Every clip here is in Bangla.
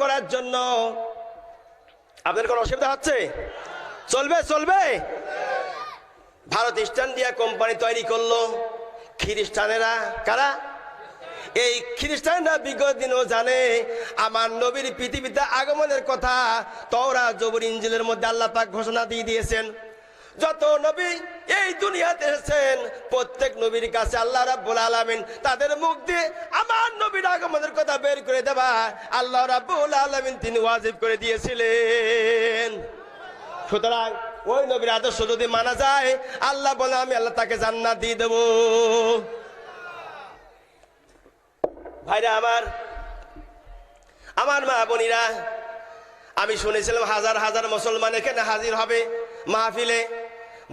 করার জন্য। আপনাদের কোনো অসুবিধা হচ্ছে? চলবে চলবে? ভারত ইস্টার্ন দিয়া কোম্পানি তৈরি করল খ্রিস্টানেরা। কারা? এই খ্রিস্টানরা বিগত দিনও জানে, আমার নবীর পৃথিবীতে আগমনের কথা তওরা জবর ইঞ্জিলের মধ্যে আল্লাহ পাক ঘোষণা দিয়ে দিয়েছেন। যত নবী এই দুনিয়াতে এসেছেন, প্রত্যেক নবীর কাছে আল্লাহ রাব্বুল আলামিন তাদের মুখ দিয়ে আমার নবীর আগমনের কথা বের করে দেবা। আল্লাহ রাব্বুল আলামিন তিনি ওয়াজিব করে দিয়েছিলেন। সুতরাং ওই নবীর আদর্শ যদি মানা যায়, আল্লাহ বলে, আমি আল্লাহ তাকে জান্নাত দিয়ে দেবো। ভাইরা আমার আমার মা বোনিরা, আমি শুনেছিলাম হাজার হাজার মুসলমান এখানে হাজির হবে মাহফিলে।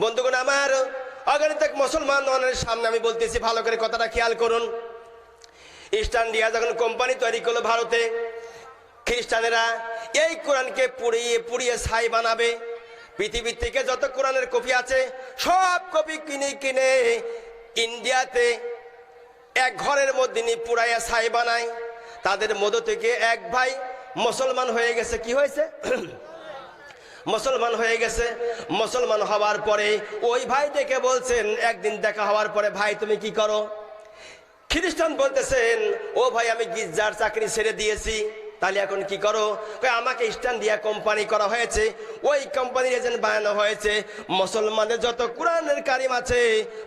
বন্ধুগণ আমার অগণিত মুসলমান অনেক সামনে আমি বলতেছি, ভালো করে কথাটা খেয়াল করুন। ইস্ট ইন্ডিয়া যখন কোম্পানি তৈরি করল ভারতে, খ্রিস্টানেরা এই কোরআনকে পুড়িয়ে পুড়িয়ে ছাই বানাবে। পৃথিবীর থেকে যত কোরআনের কপি আছে, সব কপি কিনে কিনে ইন্ডিয়াতে এক ঘরের মধ্যে নিয়ে পুরাইয়া ছাই বানায়। তাদের মধ্য থেকে এক ভাই মুসলমান হয়ে গেছে, কি হয়েছে? মুসলমান হয়ে গেছে। মুসলমান হওয়ার পরে ওই ভাই দেখে বলছেন, একদিন দেখা হওয়ার পরে ভাই, তুমি কি করো? খ্রিস্টান বলতেছেন, ও ভাই, আমি গির্জার চাকরি ছেড়ে দিয়েছি, তাহলে এখন কি করো? আমাকে ইস্টার্ন দিয়া কোম্পানি করা হয়েছে। ওই কোম্পানির এজেন্ট বানানো হয়েছে। মুসলমানদের যত কোরআনের কারিম আছে,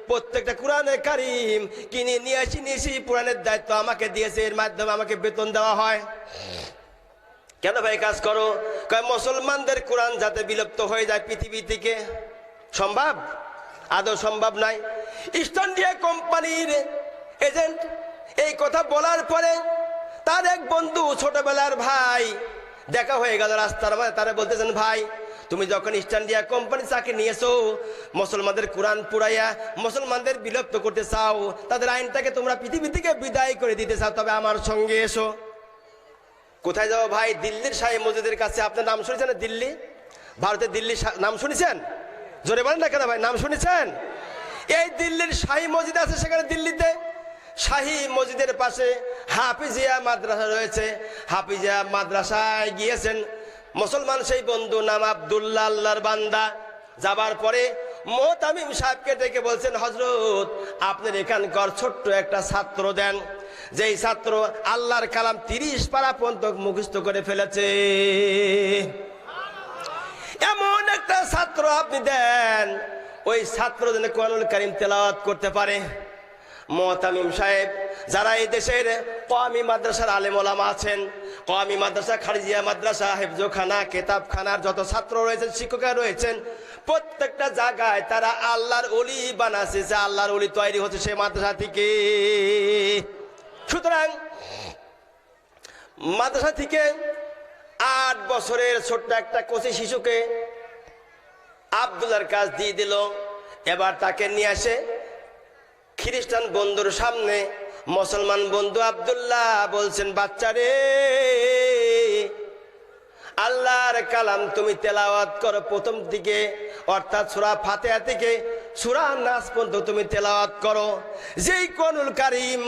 প্রত্যেকটা কোরআনের কারিম কিনে নিয়ে আসি নিয়ে আসি, পুরাণের দায়িত্ব আমাকে দিয়েছে, এর মাধ্যমে আমাকে বেতন দেওয়া হয়। কেন ভাই কাজ করো? কয়, মুসলমানদের কোরআন যাতে বিলুপ্ত হয়ে যায় পৃথিবী থেকে। সম্ভব? আদৌ সম্ভব নাই। ইস্ট ইন্ডিয়া কোম্পানির এজেন্ট এই কথা বলার পরে তার এক বন্ধু, ছোটবেলার ভাই, দেখা হয়ে গেল রাস্তার মধ্যে তারা বলতেছেন, ভাই, তুমি যখন ইস্ট ইন্ডিয়া কোম্পানি চাকরি নিয়েছো, মুসলমানদের কোরআন পুরাইয়া মুসলমানদের বিলুপ্ত করতে চাও, তাদের আইনটাকে তোমরা পৃথিবী থেকে বিদায় করে দিতে চাও, তবে আমার সঙ্গে এসো। কোথায় যাব ভাই? দিল্লির শাহী মসজিদের কাছে। আপনার নাম শুনেছেন দিল্লি? ভারতের দিল্লি নাম শুনেছেন? জোরে বলেন না কেন ভাই? নাম শুনেছেন? এই দিল্লির শাহী মসজিদ আছে সেখানে দিল্লিতে। শাহী মসজিদের পাশে হাফিজিয়া মাদ্রাসা রয়েছে। হাফিজিয়া মাদ্রাসায় গিয়েছেন মুসলমান সেই বন্ধু নাম আবদুল্লাহ, আল্লাহর বান্দা। যাবার পরে মোহতামিম সাহেবকে ডেকে বলছেন হজরত আপনার এখানকার ছোট্ট একটা ছাত্র দেন। যেই ছাত্র আল্লাহর কালাম তিরিশ পারা পর্যন্ত মুখস্থ করে ফেলেছে। এমন একটা ছাত্র আপনি দেন, ওই ছাত্র যেন কোরআনুল কারিম তেলাওয়াত করতে পারে। মোহতামিম সাহেব, যারা এই দেশের কওমি মাদ্রাসার আলেম ওলামা আছেন, কওমি মাদ্রাসা, খারিজিয়া মাদ্রাসা, হেফজোখানা, কেতাবখানার যত ছাত্র রয়েছেন, শিক্ষকরা রয়েছেন, প্রত্যেকটা জায়গায় তারা আল্লাহর অলি বানাচ্ছে, যে আল্লাহর অলি তৈরি হচ্ছে সেই মাদ্রাসা থেকে। সুতরাং মাদ্রাসা থেকে আট বছরের ছোট্ট একটা কচি শিশুকে আবদুল্লার কাজ দিয়ে দিল। এবার তাকে নিয়ে আসে খ্রিস্টান বন্ধুর সামনে। মুসলমান বন্ধু আবদুল্লাহ বলছেন, বাচ্চারে, আল্লাহর কালাম তুমি তেলাওয়াত করো প্রথম দিকে। অর্থাৎ সুরা ফাতেহা থেকে সুরা নাস পর্যন্ত তুমি তেলাওয়াত করো। যেই কোনুল কারিম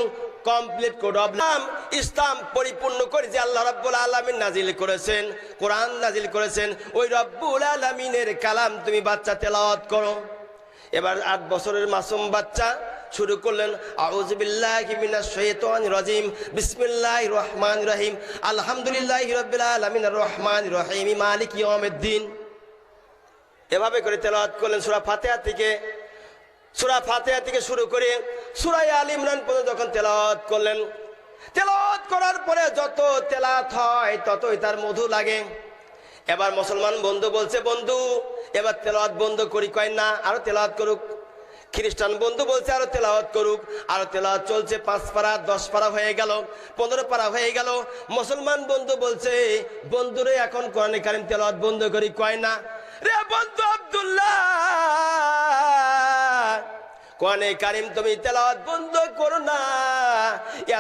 কমপ্লিট কোড অফ ইসলাম ইসলাম পরিপূর্ণ করে যে আল্লাহ রাব্বুল আলামিন নাজিল করেছেন, কোরআন নাজিল করেছেন, ওই রব্বুল আলামিনের কালাম তুমি বাচ্চা তেলাওয়াত করো। এবার আট বছরের মাসুম বাচ্চা শুরু করলেন বিসমিল্লাহির রহমানির রহিম, আলহামদুলিল্লাহি রহমানির রহিম, মালিক এভাবে করে তেলাওয়াত করলেন সূরা ফাতিহা থেকে। সূরা ফাতিহা থেকে শুরু করে সূরা আল ইমরান পর্যন্ত যখন তেলাওয়াত করলেন, তেলাওয়াত করার পরে যত তেলাত হয়, ততই তার মধু লাগে। এবার মুসলমান বন্ধু বলছে, বন্ধু, এবার তেলাওয়াত বন্ধ করি, কয় না, আরও তেলাওয়াত করুক। খ্রিস্টান বন্ধু বলছে, আরও তেলাওয়াত করুক। আরও তেলাওয়াত চলছে, পাঁচ পারা, দশ পারা হয়ে গেল, পনেরো পারা হয়ে গেল। মুসলমান বন্ধু বলছে, বন্ধুরে, এখন কোরআনে কারিম তেলাওয়াত বন্ধ করি, কয় না? রে বন্ধু আব্দুল্লাহ কোরআনে কারিম তুমি তেলাওয়াত বন্ধ করো না।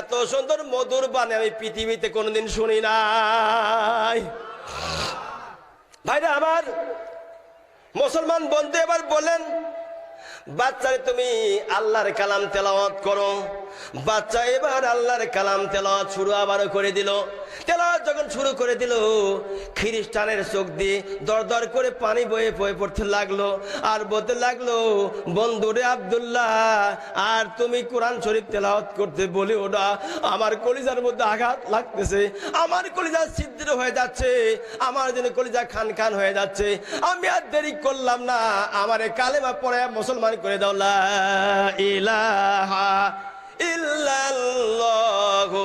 এত সুন্দর মধুর বানে আমি পৃথিবীতে কোনোদিন শুনি নাই। ভাইরা আমার মুসলমান বন্ধু এবার বলেন, বাচ্চারে তুমি আল্লাহর কালাম তেলাওয়াত করো। বাচ্চা এবার আল্লাহর কালাম তেলাওয়াত শুরু আবারও করে দিল। যখন শুরু করে দিল, খ্রিস্টানের চোখ দিয়ে দর দর করে পানি বয়ে বয়ে পড়তে লাগল। আর বলতে লাগল, বন্ধুরে আব্দুল্লাহ, আর তুমি কোরআন শরীফ তেলাওয়াত করতে বলে ওটা আমার কলিজার মধ্যে আঘাত লাগতেছে। আমার কলিজা ছিদ্র হয়ে যাচ্ছে। আমার জন্য কলিজা খান খান হয়ে যাচ্ছে। আমি আর দেরি করলাম না। আমারে কালেমা পড়ে মুসলমান করে দাও, লা ইলাহা ইল্লাল্লাহু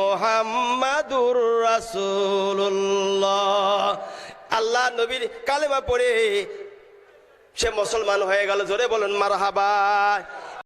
মোহাম্মদুর রাসূলুল্লাহ। আল্লাহ নবীর কালেমা পড়ে সে মুসলমান হয়ে গেল। জোরে বলেন মারহাবা।